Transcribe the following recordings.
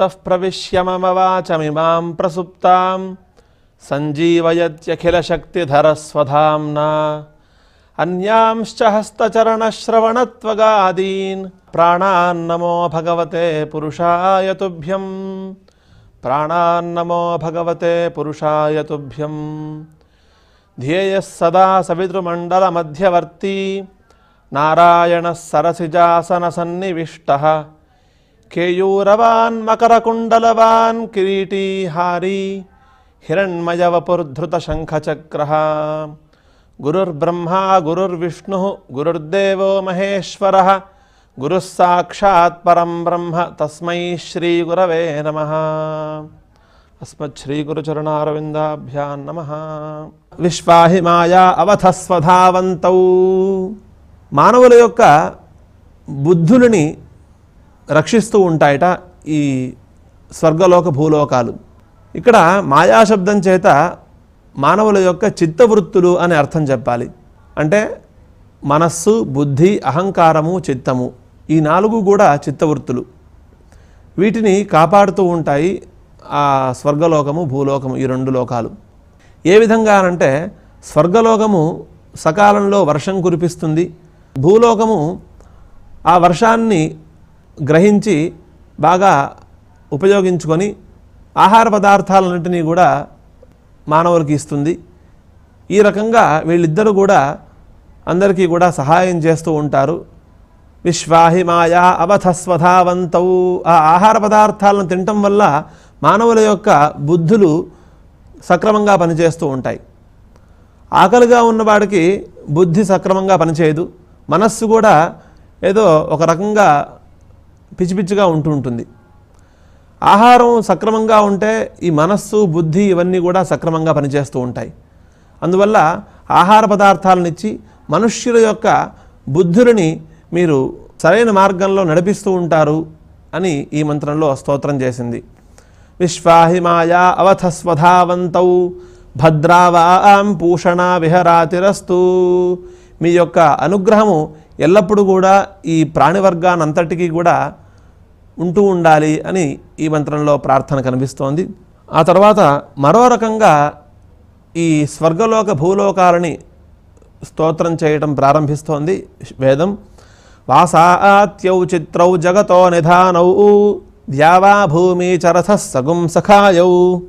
योऽन्तः प्रविश्य मम वाचमिमां प्रसुप्तां। सञ्जीवयत्यखिलशक्तिधरस्वधाम्ना। अन्यांश्च हस्तचरणश्रवणत्वगादीन्। प्राणान्नमो भगवते पुरुषाय तुभ्यं। प्राणान्नमो भगवते पुरुषाय तुभ्यं। ध्येयः सदा सवितृमण्डलमध्यवर्ती। नारायणः सरसिजासनसन्निविष्टः। కేయూరవాన్ మకరకుండలవాన్ కిరీటీహారీ హిరణ్మయవపుర్ధృతశంఖచక్ర గురుర్బ్రహ్మా గురుర్విష్ణు గురుర్దేవో మహేశ్వర. గురుస్సాక్షాత్ పరం బ్రహ్మ తస్మై శ్రీగురవే నమ. అస్మశ్రీగురుచరణారవిందాభ్యాం నమ. విశ్వాహి మాయా అవధస్వధావంతౌ మానవుల యొక్క బుద్ధులని రక్షిస్తూ ఉంటాయట ఈ స్వర్గలోక భూలోకాలు. ఇక్కడ మాయాశబ్దం చేత మానవుల యొక్క చిత్తవృత్తులు అని అర్థం చెప్పాలి. అంటే మనస్సు బుద్ధి అహంకారము చిత్తము ఈ నాలుగు కూడా చిత్తవృత్తులు. వీటిని కాపాడుతూ ఉంటాయి ఆ స్వర్గలోకము భూలోకము ఈ రెండు లోకాలు. ఏ విధంగా అనంటే స్వర్గలోకము సకాలంలో వర్షం కురిపిస్తుంది. భూలోకము ఆ వర్షాన్ని గ్రహించి బాగా ఉపయోగించుకొని ఆహార పదార్థాలన్నింటినీ కూడా మానవులకి ఇస్తుంది. ఈ రకంగా వీళ్ళిద్దరూ కూడా అందరికీ కూడా సహాయం చేస్తూ ఉంటారు. విశ్వాహి మాయా అవధస్వధావంతౌ. ఆ ఆహార పదార్థాలను తినటం వల్ల మానవుల యొక్క బుద్ధులు సక్రమంగా పనిచేస్తూ ఉంటాయి. ఆకలిగా ఉన్నవాడికి బుద్ధి సక్రమంగా పనిచేయదు. మనస్సు కూడా ఏదో ఒక రకంగా పిచ్చి పిచ్చిగా ఉంటూ ఉంటుంది. ఆహారం సక్రమంగా ఉంటే ఈ మనస్సు బుద్ధి ఇవన్నీ కూడా సక్రమంగా పనిచేస్తూ ఉంటాయి. అందువల్ల ఆహార పదార్థాలను ఇచ్చి మనుష్యుల యొక్క బుద్ధులని మీరు సరైన మార్గంలో నడిపిస్తూ ఉంటారు అని ఈ మంత్రంలో స్తోత్రం చేసింది. విశ్వాహిమాయా అవధస్వధావంతౌ భద్రావాం పూషణ విహరాతిరస్తు. మీ యొక్క అనుగ్రహము ఎల్లప్పుడూ కూడా ఈ ప్రాణివర్గానంతటికీ కూడా ఉంటూ ఉండాలి అని ఈ మంత్రంలో ప్రార్థన కనిపిస్తోంది. ఆ తర్వాత మరో రకంగా ఈ స్వర్గలోక భూలోకాలని స్తోత్రం చేయటం ప్రారంభిస్తోంది వేదం. వాసాత్యౌ చిత్రౌ జగతో నిధానౌ ద్యావా భూమి చరథ సగుం సఖాయౌ.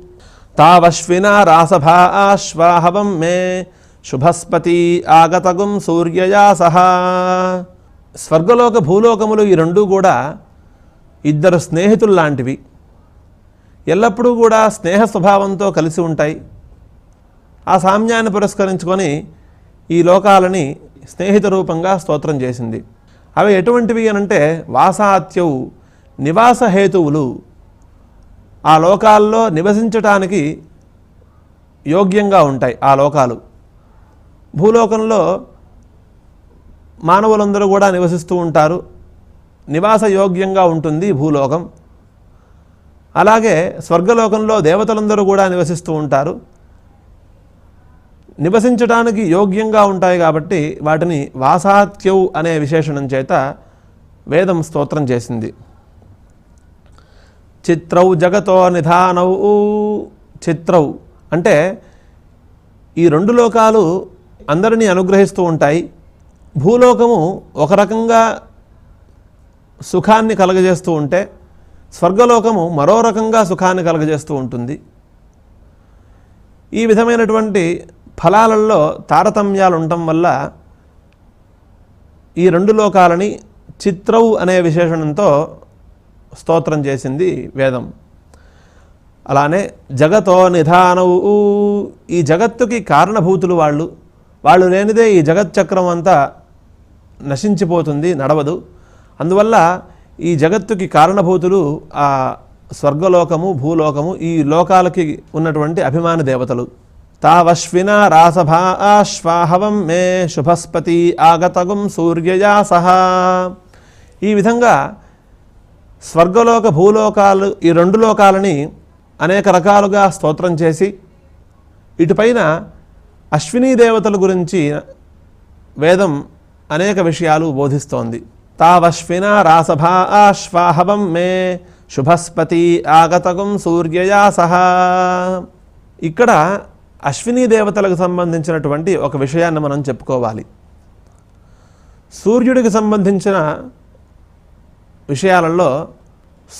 తావశ్వినా రాసభా ఆశ్వాహవం మే శుభస్పతి ఆగతగుం సూర్యయా సహా. స్వర్గలోక భూలోకములు ఈ రెండూ కూడా ఇద్దరు స్నేహితులు లాంటివి. ఎల్లప్పుడూ కూడా స్నేహ స్వభావంతో కలిసి ఉంటాయి. ఆ సామ్యాన్ని పురస్కరించుకొని ఈ లోకాలని స్నేహిత రూపంగా స్తోత్రం చేసింది. అవి ఎటువంటివి అనంటే వాసాత్యవు నివాస హేతువులు. ఆ లోకాల్లో నివసించటానికి యోగ్యంగా ఉంటాయి ఆ లోకాలు. భూలోకంలో మానవులందరూ కూడా నివసిస్తూ ఉంటారు. నివాస యోగ్యంగా ఉంటుంది భూలోకం. అలాగే స్వర్గలోకంలో దేవతలందరూ కూడా నివసిస్తూ ఉంటారు. నివసించడానికి యోగ్యంగా ఉంటాయి కాబట్టి వాటిని వాసాత్యౌ అనే విశేషణం చేత వేదం స్తోత్రం చేసింది. చిత్రౌ జగతో నిధానౌ చిత్రౌ అంటే ఈ రెండు లోకాలు అందరినీ అనుగ్రహిస్తూ ఉంటాయి. భూలోకము ఒక రకంగా సుఖాన్ని కలగజేస్తూ ఉంటే స్వర్గలోకము మరో రకంగా సుఖాన్ని కలగజేస్తూ ఉంటుంది. ఈ విధమైనటువంటి ఫలాలలో తారతమ్యాలు ఉండటం వల్ల ఈ రెండు లోకాలని చిత్రవు అనే విశేషణంతో స్తోత్రం చేసింది వేదం. అలానే జగతో నిధానవు ఈ జగత్తుకి కారణభూతులు వాళ్ళు. వాళ్ళు లేనిదే ఈ జగచ్చక్రం అంతా నశించిపోతుంది నడవదు. అందువల్ల ఈ జగత్తుకి కారణభూతులు ఆ స్వర్గలోకము భూలోకము ఈ లోకాలకి ఉన్నటువంటి అభిమాన దేవతలు. తావశ్విన రాసభా ఆశ్వాహవం మే శుభస్పతి ఆగతగుం సూర్యయా సహా. ఈ విధంగా స్వర్గలోక భూలోకాలు ఈ రెండు లోకాలని అనేక రకాలుగా స్తోత్రం చేసి ఇటుపైన అశ్వినీ దేవతల గురించి వేదం అనేక విషయాలు బోధిస్తోంది. తావశ్విన రాసభా ఆశ్వాహవం మే శుభస్పతి ఆగతకం సూర్యయా సహా. ఇక్కడ అశ్విని దేవతలకు సంబంధించినటువంటి ఒక విషయాన్ని మనం చెప్పుకోవాలి. సూర్యుడికి సంబంధించిన విషయాలలో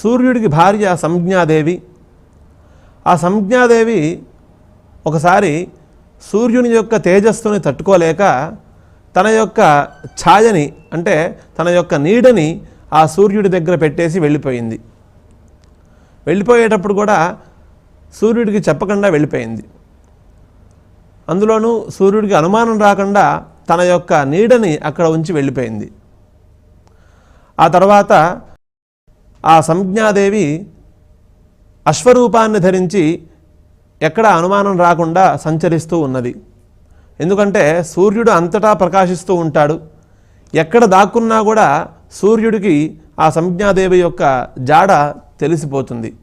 సూర్యుడికి భార్య సంజ్ఞాదేవి. ఆ సంజ్ఞాదేవి ఒకసారి సూర్యుని యొక్క తేజస్సుని తట్టుకోలేక తన యొక్క ఛాయని అంటే తన యొక్క నీడని ఆ సూర్యుడి దగ్గర పెట్టేసి వెళ్ళిపోయింది. వెళ్ళిపోయేటప్పుడు కూడా సూర్యుడికి చెప్పకుండా వెళ్ళిపోయింది. అందులోనూ సూర్యుడికి అనుమానం రాకుండా తన యొక్క నీడని అక్కడ ఉంచి వెళ్ళిపోయింది. ఆ తర్వాత ఆ సంజ్ఞాదేవి అశ్వరూపాన్ని ధరించి ఎక్కడ అనుమానం రాకుండా సంచరిస్తూ ఉన్నది. ఎందుకంటే సూర్యుడు అంతటా ప్రకాశిస్తూ ఉంటాడు. ఎక్కడ దాక్కున్నా కూడా సూర్యుడికి ఆ సంజ్ఞాదేవి యొక్క జాడ తెలిసిపోతుంది.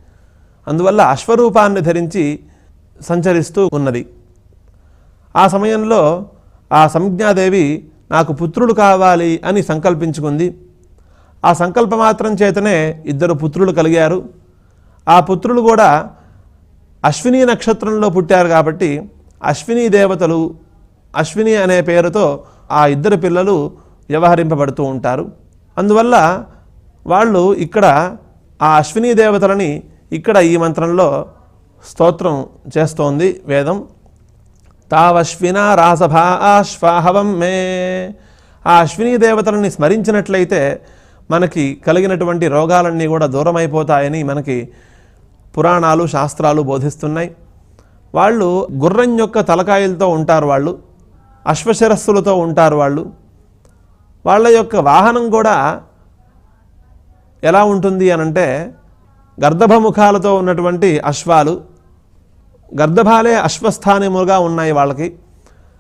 అందువల్ల అశ్వరూపాన్ని ధరించి సంచరిస్తూ ఉన్నది. ఆ సమయంలో ఆ సంజ్ఞాదేవి నాకు పుత్రుడు కావాలి అని సంకల్పించుకుంది. ఆ సంకల్పమాత్రం చేతనే ఇద్దరు పుత్రులు కలిగారు. ఆ పుత్రులు కూడా అశ్విని నక్షత్రంలో పుట్టారు కాబట్టి అశ్విని దేవతలు అశ్విని అనే పేరుతో ఆ ఇద్దరు పిల్లలు వ్యవహరింపబడుతూ ఉంటారు. అందువల్ల వాళ్ళు ఇక్కడ ఆ అశ్విని దేవతలని ఇక్కడ ఈ మంత్రంలో స్తోత్రం చేస్తోంది వేదం. తావశ్వినా రాసభా ఆశ్వాహవం మే. ఆ అశ్విని దేవతలని స్మరించినట్లయితే మనకి కలిగినటువంటి రోగాలన్నీ కూడా దూరమైపోతాయని మనకి పురాణాలు శాస్త్రాలు బోధిస్తున్నాయి. వాళ్ళు గుర్రం యొక్క తలకాయలతో ఉంటారు వాళ్ళు అశ్వశిరస్సులతో ఉంటారు వాళ్ళు. వాళ్ళ యొక్క వాహనం కూడా ఎలా ఉంటుంది అనంటే గర్దభముఖాలతో ఉన్నటువంటి అశ్వాలు గర్దభాలే అశ్వస్థానములుగా ఉన్నాయి వాళ్ళకి.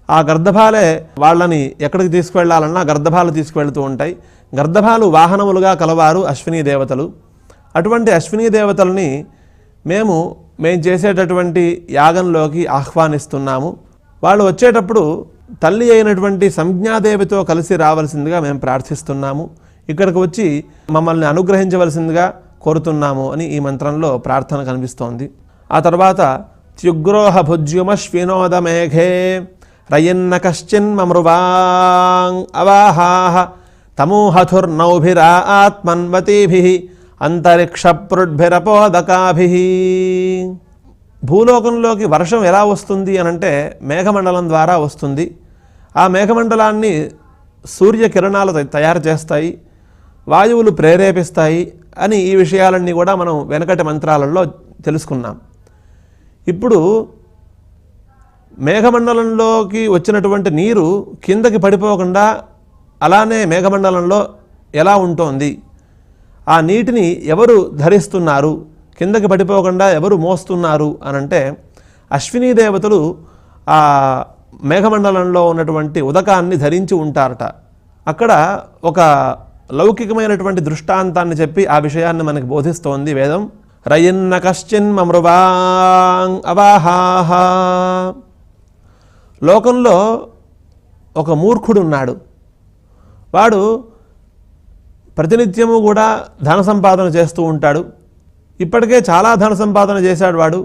ఆ గర్దభాలే వాళ్ళని ఎక్కడికి తీసుకువెళ్ళాలన్నా గర్దభాలు తీసుకువెళ్తూ ఉంటాయి. గర్దభాలు వాహనములుగా కలవారు అశ్విని దేవతలు. అటువంటి అశ్విని దేవతల్ని మేము మేము చేసేటటువంటి యాగంలోకి ఆహ్వానిస్తున్నాము. వాళ్ళు వచ్చేటప్పుడు తల్లి అయినటువంటి సంజ్ఞాదేవితో కలిసి రావాల్సిందిగా మేము ప్రార్థిస్తున్నాము. ఇక్కడికి వచ్చి మమ్మల్ని అనుగ్రహించవలసిందిగా కోరుతున్నాము అని ఈ మంత్రంలో ప్రార్థన కనిపిస్తోంది. ఆ తర్వాత త్యుగ్రోహ భుజ్యుమశ్వినోద మేఘే రయన్న కశ్చిన్మృవాంగ్ అవాహాహ తమూహథుర్నౌభిరా ఆత్మన్వతీభి అంతరిక్షపృడ్భిరపోదకాభి భూలోకంలోకి వర్షం ఎలా వస్తుంది అనంటే మేఘమండలం ద్వారా వస్తుంది. ఆ మేఘమండలాన్ని సూర్యకిరణాలు తయారు చేస్తాయి. వాయువులు ప్రేరేపిస్తాయి అని ఈ విషయాలన్నీ కూడా మనం వెనకటి మంత్రాలలో తెలుసుకున్నాం. ఇప్పుడు మేఘమండలంలోకి వచ్చినటువంటి నీరు కిందకి పడిపోకుండా అలానే మేఘమండలంలో ఎలా ఉంటోంది? ఆ నీటిని ఎవరు ధరిస్తున్నారు? కిందకి పడిపోకుండా ఎవరు మోస్తున్నారు? అనంటే అశ్వినీ దేవతలు ఆ మేఘమండలంలో ఉన్నటువంటి ఉదకాన్ని ధరించి ఉంటారట. అక్కడ ఒక లౌకికమైనటువంటి దృష్టాంతాన్ని చెప్పి ఆ విషయాన్ని మనకి బోధిస్తోంది వేదం. రయన్న కశ్చిన్మృవాంగ్ అవాహాహ. లోకంలో ఒక మూర్ఖుడు ఉన్నాడు వాడు ప్రతినిత్యము కూడా ధన సంపాదన చేస్తూ ఉంటాడు. ఇప్పటికే చాలా ధన సంపాదన చేశాడు వాడు.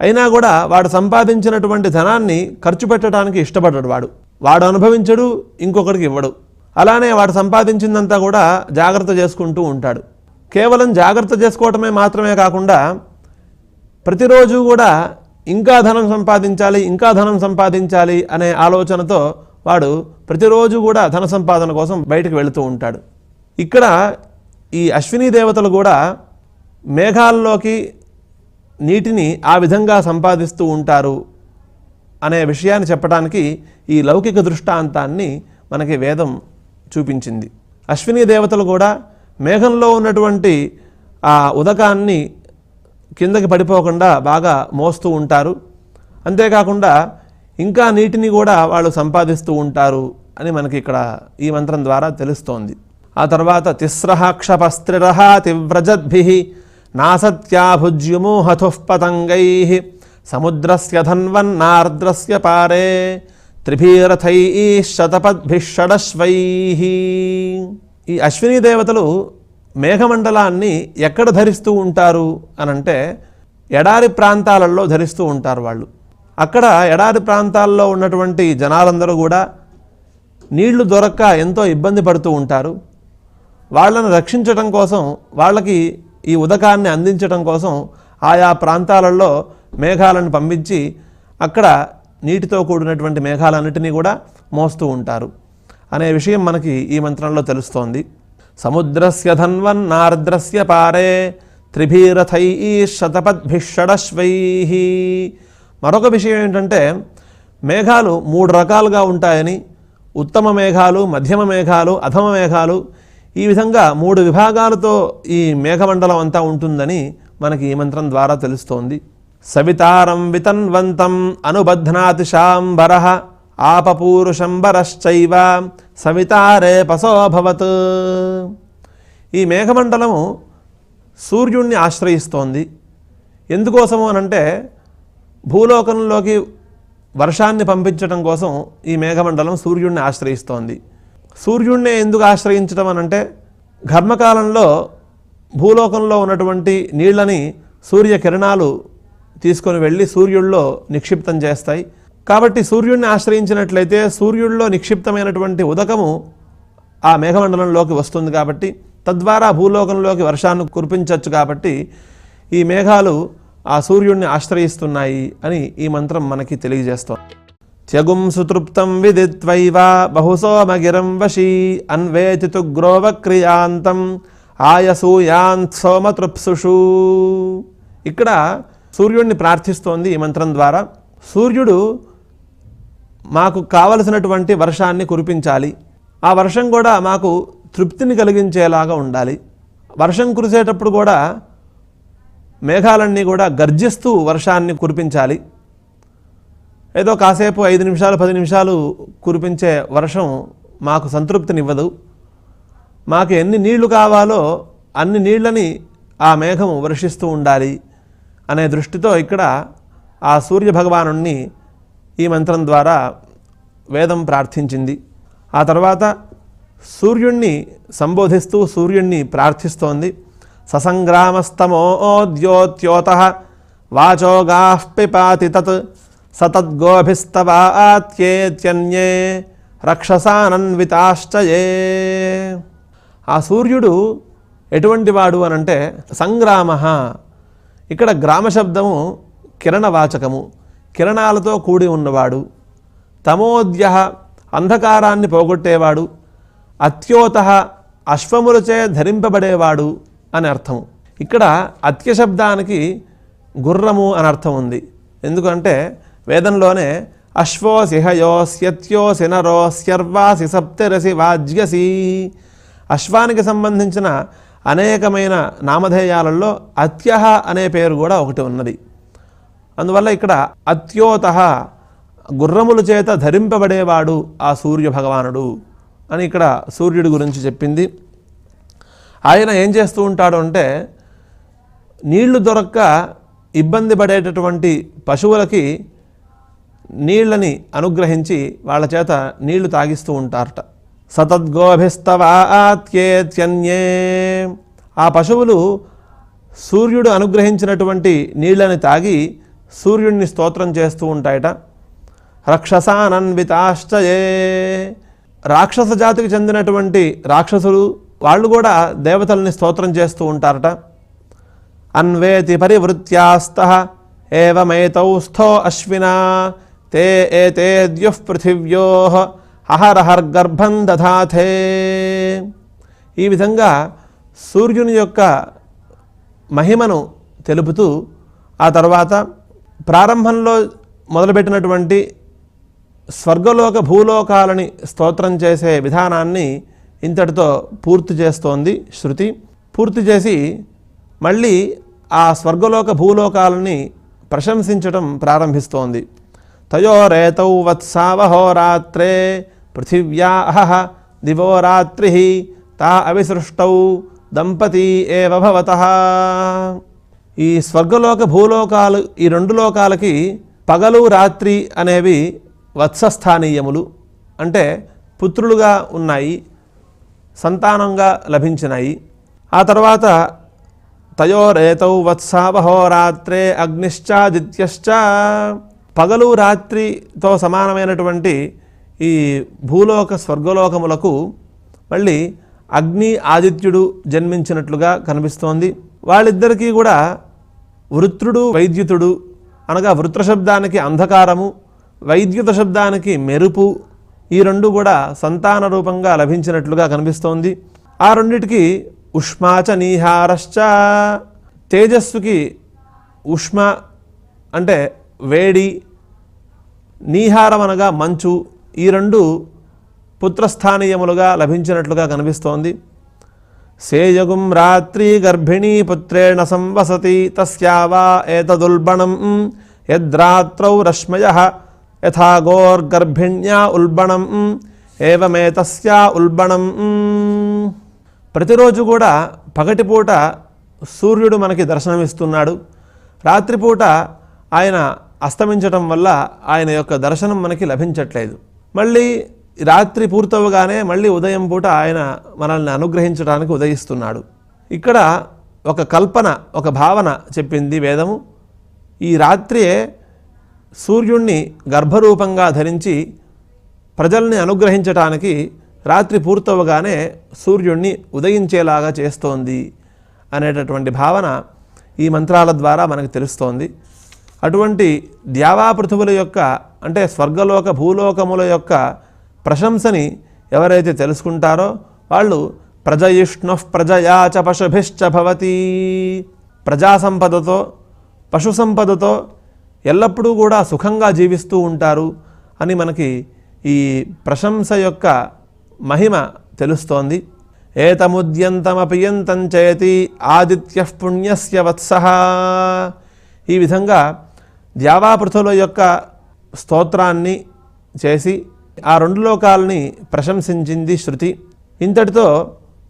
అయినా కూడా వాడు సంపాదించినటువంటి ధనాన్ని ఖర్చు పెట్టడానికి ఇష్టపడ్డాడు వాడు. వాడు అనుభవించడు ఇంకొకరికి ఇవ్వడు. అలానే వాడు సంపాదించిందంతా కూడా జాగ్రత్త చేసుకుంటూ ఉంటాడు. కేవలం జాగ్రత్త చేసుకోవటమే మాత్రమే కాకుండా ప్రతిరోజు కూడా ఇంకా ధనం సంపాదించాలి ఇంకా ధనం సంపాదించాలి అనే ఆలోచనతో వాడు ప్రతిరోజు కూడా ధన సంపాదన కోసం బయటకు వెళుతూ ఉంటాడు. ఇక్కడ ఈ అశ్విని దేవతలు కూడా మేఘాల్లోకి నీటిని ఆ విధంగా సంపాదిస్తూ ఉంటారు అనే విషయాన్ని చెప్పడానికి ఈ లౌకిక దృష్టాంతాన్ని మనకి వేదం చూపించింది. అశ్విని దేవతలు కూడా మేఘంలో ఉన్నటువంటి ఆ ఉదకాన్ని కిందకి పడిపోకుండా బాగా మోస్తూ ఉంటారు. అంతేకాకుండా ఇంకా నీటిని కూడా వాళ్ళు సంపాదిస్తూ ఉంటారు అని మనకి ఇక్కడ ఈ మంత్రం ద్వారా తెలుస్తోంది. ఆ తర్వాత తిస్రహ క్షపస్త్రిరహ తివ్రజద్భి నాసత్యాభుజ్యుమోహతుః పతంగై సముద్రస్య ధన్వన్నార్ద్రస్య పారే త్రిభీరథై శతపద్భిషడశ్వై ఈ అశ్విని దేవతలు మేఘమండలాన్ని ఎక్కడ ధరిస్తూ ఉంటారు అనంటే ఎడారి ప్రాంతాలలో ధరిస్తూ ఉంటారు వాళ్ళు. అక్కడ ఎడారి ప్రాంతాల్లో ఉన్నటువంటి జనాలందరూ కూడా నీళ్ళు దొరక్క ఎంతో ఇబ్బంది పడుతూ ఉంటారు. వాళ్ళను రక్షించడం కోసం వాళ్ళకి ఈ ఉదకాన్ని అందించడం కోసం ఆయా ప్రాంతాలలో మేఘాలను పంపించి అక్కడ నీటితో కూడినటువంటి మేఘాలన్నిటినీ కూడా మోస్తూ ఉంటారు. అనే విషయం మనకి ఈ మంత్రంలో తెలుస్తోంది. సముద్రస్య ధన్వన్నార్ద్రస్య పారే త్రిభీరథై శతపద్భిషడశ్వై మరొక విషయం ఏంటంటే మేఘాలు మూడు రకాలుగా ఉంటాయని ఉత్తమ మేఘాలు మధ్యమ మేఘాలు అధమ మేఘాలు ఈ విధంగా మూడు విభాగాలతో ఈ మేఘమండలం అంతా ఉంటుందని మనకి ఈ మంత్రం ద్వారా తెలుస్తోంది. సవితారం వితన్వంతం అనుబధ్నాతి శాంబర ఆపపూరుషంబరశ్చైవ సవితారే పశోభవత్. ఈ మేఘమండలము సూర్యుణ్ణి ఆశ్రయిస్తోంది. ఎందుకోసము అనంటే భూలోకంలోకి వర్షాన్ని పంపించడం కోసం ఈ మేఘమండలం సూర్యుడిని ఆశ్రయిస్తోంది. సూర్యుడినే ఎందుకు ఆశ్రయించడం అనంటే ఘర్మకాలంలో భూలోకంలో ఉన్నటువంటి నీళ్ళని సూర్యకిరణాలు తీసుకొని వెళ్ళి సూర్యుడిలో నిక్షిప్తం చేస్తాయి. కాబట్టి సూర్యుడిని ఆశ్రయించినట్లయితే సూర్యుడిలో నిక్షిప్తమైనటువంటి ఉదకము ఆ మేఘమండలంలోకి వస్తుంది కాబట్టి తద్వారా భూలోకంలోకి వర్షాన్ని కురిపించవచ్చు కాబట్టి ఈ మేఘాలు ఆ సూర్యుడిని ఆశ్రయిస్తున్నాయి అని ఈ మంత్రం మనకి తెలియజేస్తోంది. త్యగుం సుతృప్తం విదిత్వైవ బహుసోమగిరం వశీ అన్వేతి గ్రోవక్రియాంతం ఆయసూయాంత్ సోమతృప్సుషు ఇక్కడ సూర్యుడిని ప్రార్థిస్తోంది ఈ మంత్రం ద్వారా. సూర్యుడు మాకు కావలసినటువంటి వర్షాన్ని కురిపించాలి. ఆ వర్షం కూడా మాకు తృప్తిని కలిగించేలాగా ఉండాలి. వర్షం కురిసేటప్పుడు కూడా మేఘాలన్నీ కూడా గర్జిస్తూ వర్షాన్ని కురిపించాలి. ఏదో కాసేపు ఐదు నిమిషాలు పది నిమిషాలు కురిపించే వర్షం మాకు సంతృప్తినివ్వదు. మాకు ఎన్ని నీళ్ళు కావాలో అన్ని నీళ్ళని ఆ మేఘము వర్షిస్తూ ఉండాలి అనే దృష్టితో ఇక్కడ ఆ సూర్య భగవాను ఈ మంత్రం ద్వారా వేదం ప్రార్థించింది. ఆ తర్వాత సూర్యుణ్ణి సంబోధిస్తూ సూర్యుణ్ణి ప్రార్థిస్తోంది. ససంగ్రామస్తమోద్యోత్యోత వాచోగా పిపాతి తత్ సతద్గోభిస్తవాత్యేత్యన్యే రక్షసానన్వితాశ్చయే. ఆ సూర్యుడు ఎటువంటి వాడు అనంటే సంగ్రామ. ఇక్కడ గ్రామ శబ్దము కిరణవాచకము కిరణాలతో కూడి ఉన్నవాడు తమోద్య అంధకారాన్ని పోగొట్టేవాడు అత్యోత అశ్వములచే ధరింపబడేవాడు అని అర్థము ఇక్కడ అత్య శబ్దానికి గుర్రము అని అర్థం ఉంది. ఎందుకంటే వేదంలోనే అశ్వో సిహయో స్యత్యో సినరో స్యర్వాసి సప్తరసి వాజ్యసి అశ్వానికి సంబంధించిన అనేకమైన నామధేయాలలో అత్యహ అనే పేరు కూడా ఒకటి ఉన్నది. అందువల్ల ఇక్కడ అత్యోత గుర్రముల చేత ధరింపబడేవాడు ఆ సూర్య భగవానుడు అని ఇక్కడ సూర్యుడి గురించి చెప్పింది. ఆయన ఏం చేస్తూ ఉంటాడు అంటే నీళ్ళు దొరక్క ఇబ్బంది పడేటటువంటి పశువులకి నీళ్ళని అనుగ్రహించి వాళ్ళ చేత నీళ్ళు తాగిస్తూ ఉంటారట. సతద్గోభిస్తవాత్యేత్యన్యే. ఆ పశువులు సూర్యుడు అనుగ్రహించినటువంటి నీళ్ళని తాగి సూర్యుడిని స్తోత్రం చేస్తూ ఉంటాయట. రక్షసానన్వితాశ్చయే. రాక్షస జాతికి చెందినటువంటి రాక్షసులు వాళ్ళు కూడా దేవతల్ని స్తోత్రం చేస్తూ ఉంటారట. అన్వేతి పరివృత్యాస్త. ఏవమేతౌ స్థో అశ్వినా. తే ఏతే ద్యుః పృథివ్యో అహరహర్గర్భం దధాథే ఈ విధంగా సూర్యుని యొక్క మహిమను తెలుపుతూ ఆ తర్వాత ప్రారంభంలో మొదలుపెట్టినటువంటి స్వర్గలోక భూలోకాలని స్తోత్రం చేసే విధానాన్ని ఇంతటితో పూర్తి చేస్తోంది శృతి. పూర్తి చేసి మళ్ళీ ఆ స్వర్గలోక భూలోకాలని ప్రశంసించటం ప్రారంభిస్తోంది. తయోరేతౌ వత్సావహోరాత్రే పృథివ్యా అహ దివో రాత్రి తా అవిసృష్టౌ దంపతి ఏవ భవత ఈ స్వర్గలోక భూలోకాలు ఈ రెండు లోకాలకి పగలు రాత్రి అనేవి వత్సస్థానీయములు. అంటే పుత్రులుగా ఉన్నాయి సంతానంగా లభించినాయి. ఆ తర్వాత తయోరేతౌ వత్సావహోరాత్రే అగ్నిశ్చాదిత్యశ్చ పగలు రాత్రితో సమానమైనటువంటి ఈ భూలోక స్వర్గలోకములకు మళ్ళీ అగ్ని ఆదిత్యుడు జన్మించినట్లుగా కనిపిస్తోంది. వాళ్ళిద్దరికీ కూడా వృత్రుడు వైద్యుతుడు అనగా వృత్ర శబ్దానికి అంధకారము వైద్యుత శబ్దానికి మెరుపు ఈ రెండు కూడా సంతాన రూపంగా లభించినట్లుగా కనిపిస్తోంది. ఆ రెండిటికి ఉష్మాచ నీహారశ్చ తేజస్సుకి ఉష్మ అంటే వేడి నీహారం అనగా మంచు ఈ రెండు పుత్రస్థానీయములుగా లభించినట్లుగా కనిపిస్తోంది. సేయగుం రాత్రి గర్భిణీ పుత్రేణ సంవసతి తస్యావా ఏతదుల్బణం యద్రాత్రౌ రశ్మయ యథాగోర్గర్భిణ్యా ఉల్బణం ఏవమేతస్యా ఉల్బణం. ప్రతిరోజు కూడా పగటిపూట సూర్యుడు మనకి దర్శనమిస్తున్నాడు. రాత్రిపూట ఆయన అస్తమించటం వల్ల ఆయన యొక్క దర్శనం మనకి లభించట్లేదు. మళ్ళీ రాత్రి పూర్తవగానే మళ్ళీ ఉదయం పూట ఆయన మనల్ని అనుగ్రహించడానికి ఉదయిస్తున్నాడు. ఇక్కడ ఒక కల్పన ఒక భావన చెప్పింది వేదము. ఈ రాత్రియే సూర్యుణ్ణి గర్భరూపంగా ధరించి ప్రజల్ని అనుగ్రహించటానికి రాత్రి పూర్తవగానే సూర్యుణ్ణి ఉదయించేలాగా చేస్తోంది అనేటటువంటి భావన ఈ మంత్రాల ద్వారా మనకు తెలుస్తోంది. అటువంటి ద్యావాపృథువుల యొక్క అంటే స్వర్గలోక భూలోకముల యొక్క ప్రశంసని ఎవరైతే తెలుసుకుంటారో వాళ్ళు ప్రజయిష్ణు ప్రజయా చ పశుభిశ్చ భవతి. ప్రజా సంపదతో పశు సంపదతో ఎల్లప్పుడూ కూడా సుఖంగా జీవిస్తూ ఉంటారు అని మనకి ఈ ప్రశంస యొక్క మహిమ తెలుస్తోంది. ఏతముద్యంతమపియంతం చేతి ఆదిత్య పుణ్యస్య వత్స. ఈ విధంగా ద్యావాపృథుల యొక్క స్తోత్రాన్ని చేసి ఆ రెండు లోకాలని ప్రశంసించింది శృతి. ఇంతటితో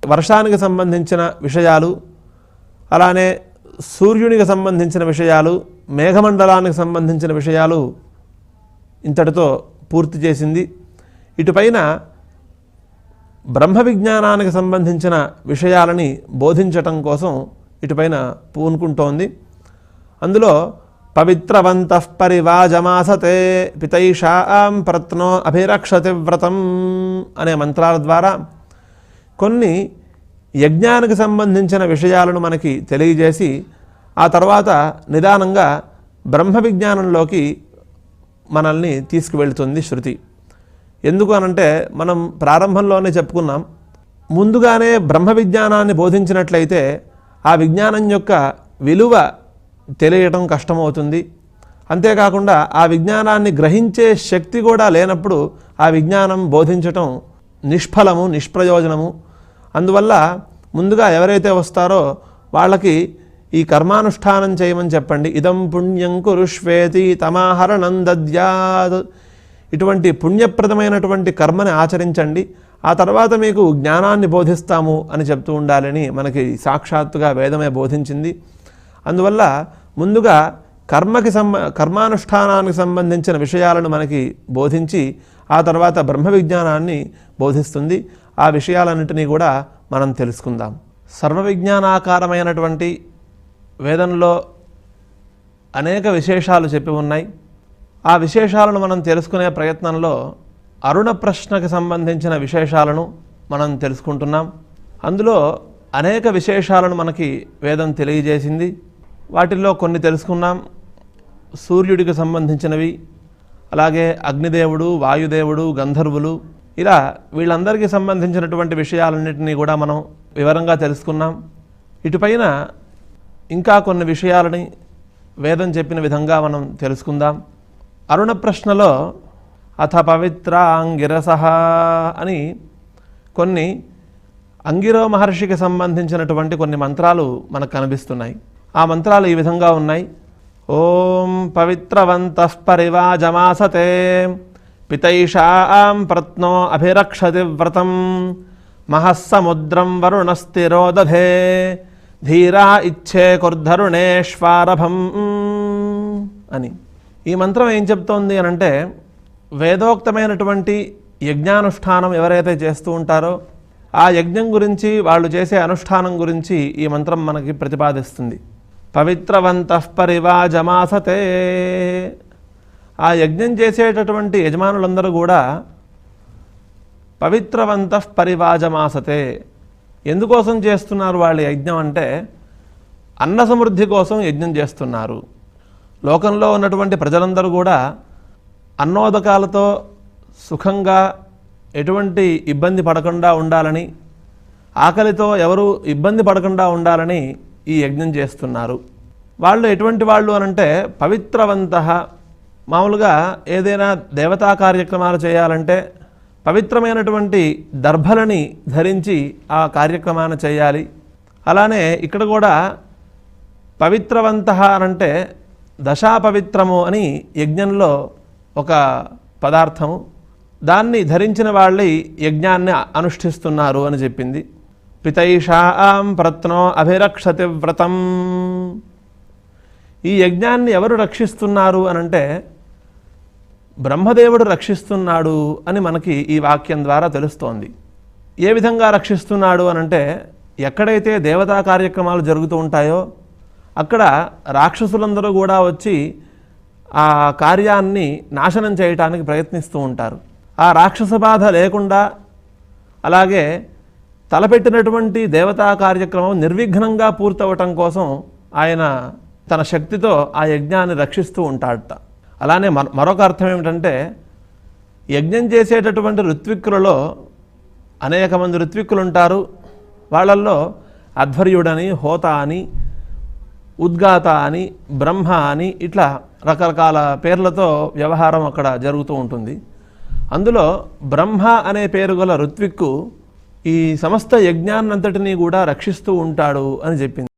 వర్షానికి సంబంధించిన విషయాలు అలానే సూర్యునికి సంబంధించిన విషయాలు మేఘమండలానికి సంబంధించిన విషయాలు ఇంతటితో పూర్తి చేసింది. ఇటుపైన బ్రహ్మ విజ్ఞానానికి సంబంధించిన విషయాలని బోధించటం కోసం ఇటుపైన పూనుకుంటోంది. అందులో పవిత్రవంత పరివాజమాసతే పితైషాం ప్రత్నో అభిరక్షతి వ్రతం అనే మంత్రాల ద్వారా కొన్ని యజ్ఞానికి సంబంధించిన విషయాలను మనకి తెలియజేసి ఆ తర్వాత నిదానంగా బ్రహ్మ విజ్ఞానంలోకి మనల్ని తీసుకువెళ్తుంది శృతి. ఎందుకు అనంటే మనం ప్రారంభంలోనే చెప్పుకున్నాం ముందుగానే బ్రహ్మ విజ్ఞానాన్ని బోధించినట్లయితే ఆ విజ్ఞానం యొక్క విలువ తెలియటం కష్టమవుతుంది. అంతేకాకుండా ఆ విజ్ఞానాన్ని గ్రహించే శక్తి కూడా లేనప్పుడు ఆ విజ్ఞానం బోధించటం నిష్ఫలము నిష్ప్రయోజనము. అందువల్ల ముందుగా ఎవరైతే వస్తారో వాళ్ళకి ఈ కర్మానుష్ఠానం చేయమని చెప్పండి. ఇదం పుణ్యం కురుష్వేతి తమాహరణం దద్యాద్ ఇటువంటి పుణ్యప్రదమైనటువంటి కర్మని ఆచరించండి. ఆ తర్వాత మీకు జ్ఞానాన్ని బోధిస్తాము అని చెప్తూ ఉండాలని మనకి సాక్షాత్తుగా వేదమే బోధించింది. అందువల్ల ముందుగా కర్మకి సంబ కర్మానుష్ఠానానికి సంబంధించిన విషయాలను మనకి బోధించి ఆ తర్వాత బ్రహ్మ విజ్ఞానాన్ని బోధిస్తుంది. ఆ విషయాలన్నింటినీ కూడా మనం తెలుసుకుందాం. సర్వ విజ్ఞానాకారమైనటువంటి వేదంలో అనేక విశేషాలు చెప్పి ఉన్నాయి. ఆ విశేషాలను మనం తెలుసుకునే ప్రయత్నంలో అరుణ ప్రశ్నకు సంబంధించిన విశేషాలను మనం తెలుసుకుంటున్నాం. అందులో అనేక విశేషాలను మనకి వేదం తెలియజేసింది. వాటిల్లో కొన్ని తెలుసుకున్నాం. సూర్యుడికి సంబంధించినవి అలాగే అగ్నిదేవుడు వాయుదేవుడు గంధర్వులు ఇలా వీళ్ళందరికీ సంబంధించినటువంటి విషయాలన్నింటినీ కూడా మనం వివరంగా తెలుసుకున్నాం. ఇటుపైన ఇంకా కొన్ని విషయాలని వేదం చెప్పిన విధంగా మనం తెలుసుకుందాం. అరుణ ప్రశ్నలో అథ పవిత్ర అంగిరసహ అని కొన్ని అంగిరో మహర్షికి సంబంధించినటువంటి కొన్ని మంత్రాలు మనకు కనిపిస్తున్నాయి. ఆ మంత్రాలు ఈ విధంగా ఉన్నాయి. ఓం పవిత్రవంత పరివాజమాసతే పితైషాం ప్రత్నో అభిరక్షతి వ్రతం మహస్సముద్రం వరుణస్థిరోదధే ధీరా ఇచ్చే కుర్ధరుణేష్వారభం అని. ఈ మంత్రం ఏం చెప్తోంది అని అంటే వేదోక్తమైనటువంటి యజ్ఞానుష్ఠానం ఎవరైతే చేస్తూ ఉంటారో ఆ యజ్ఞం గురించి వాళ్ళు చేసే అనుష్ఠానం గురించి ఈ మంత్రం మనకి ప్రతిపాదిస్తుంది. పవిత్రవంత పరివాజమాసతే. ఆ యజ్ఞం చేసేటటువంటి యజమానులందరూ కూడా పవిత్రవంత పరివాజమాసతే. ఎందుకోసం చేస్తున్నారు వాళ్ళ యజ్ఞం అంటే అన్న సమృద్ధి కోసం యజ్ఞం చేస్తున్నారు. లోకంలో ఉన్నటువంటి ప్రజలందరూ కూడా అన్నోదకాలతో సుఖంగా ఎటువంటి ఇబ్బంది పడకుండా ఉండాలని ఆకలితో ఎవరు ఇబ్బంది పడకుండా ఉండాలని ఈ యజ్ఞం చేస్తున్నారు. వాళ్ళు ఎటువంటి వాళ్ళు అనంటే పవిత్రవంత. మామూలుగా ఏదైనా దేవతా కార్యక్రమాలు చేయాలంటే పవిత్రమైనటువంటి దర్భలని ధరించి ఆ కార్యక్రమాన్ని చేయాలి. అలానే ఇక్కడ కూడా పవిత్రవంత అనంటే దశాపవిత్రము అని యజ్ఞంలో ఒక పదార్థము. దాన్ని ధరించిన వాళ్ళే యజ్ఞాన్ని అనుష్ఠిస్తున్నారు అని చెప్పింది. పితైషాం ప్రత్నో అభిరక్షతి వ్రతం. ఈ యజ్ఞాన్ని ఎవరు రక్షిస్తున్నారు అనంటే బ్రహ్మదేవుడు రక్షిస్తున్నాడు అని మనకి ఈ వాక్యం ద్వారా తెలుస్తోంది. ఏ విధంగా రక్షిస్తున్నాడు అనంటే ఎక్కడైతే దేవతా కార్యక్రమాలు జరుగుతూ ఉంటాయో అక్కడ రాక్షసులందరూ కూడా వచ్చి ఆ కార్యాన్ని నాశనం చేయటానికి ప్రయత్నిస్తూ ఉంటారు. ఆ రాక్షస బాధ లేకుండా అలాగే తలపెట్టినటువంటి దేవతా కార్యక్రమం నిర్విఘ్నంగా పూర్తవటం కోసం ఆయన తన శక్తితో ఆ యజ్ఞాన్ని రక్షిస్తూ ఉంటాడట. అలానే మరొక అర్థం ఏమిటంటే యజ్ఞం చేసేటటువంటి ఋత్విక్కులలో అనేక మంది ఋత్విక్కులు ఉంటారు వాళ్ళల్లో అధ్వర్యుడని హోత అని ఉద్గాత అని బ్రహ్మ అని ఇట్లా రకరకాల పేర్లతో వ్యవహారం అక్కడ జరుగుతూ ఉంటుంది. అందులో బ్రహ్మ అనే పేరు గల ఋత్విక్కు ఈ సమస్త యజ్ఞాన్నంతటినీ కూడా రక్షిస్తూ ఉంటాడు అని చెప్పింది.